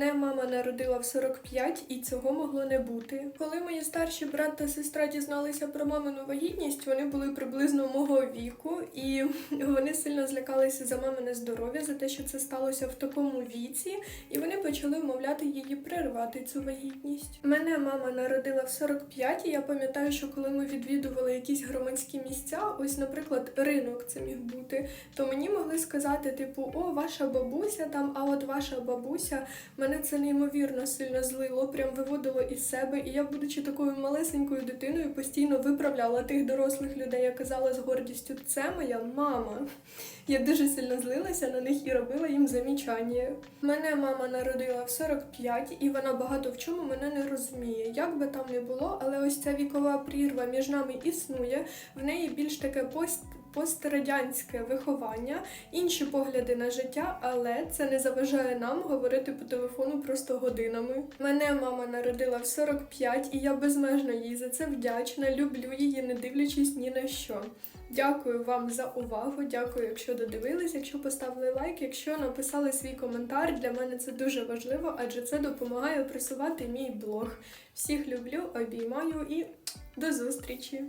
Мене мама народила в 45 і цього могло не бути. Коли мої старші брат та сестра дізналися про мамину вагітність, вони були приблизно мого віку, і вони сильно злякалися за мамине здоров'я, за те, що це сталося в такому віці, і вони почали вмовляти її перервати цю вагітність. Мене мама народила в 45, і я пам'ятаю, що коли ми відвідували якісь громадські місця, ось, наприклад, ринок це міг бути, то мені могли сказати, типу, о, ваша бабуся там, а от ваша бабуся. Мене це неймовірно сильно злило, прям виводило із себе. І я, будучи такою малесенькою дитиною, постійно виправляла тих дорослих людей. Я казала з гордістю, це моя мама. Я дуже сильно злилася на них і робила їм замічання. Мене мама народила в 45, і вона багато в чому мене не розуміє. Як би там не було, але ось ця вікова прірва між нами існує. В неї більш таке пост. Пострадянське виховання, інші погляди на життя, але це не заважає нам говорити по телефону просто годинами. Мене мама народила в 45, і я безмежно їй за це вдячна. Люблю її, не дивлячись ні на що. Дякую вам за увагу. Дякую, якщо додивились, якщо поставили лайк, якщо написали свій коментар. Для мене це дуже важливо, адже це допомагає просувати мій блог. Всіх люблю, обіймаю і до зустрічі!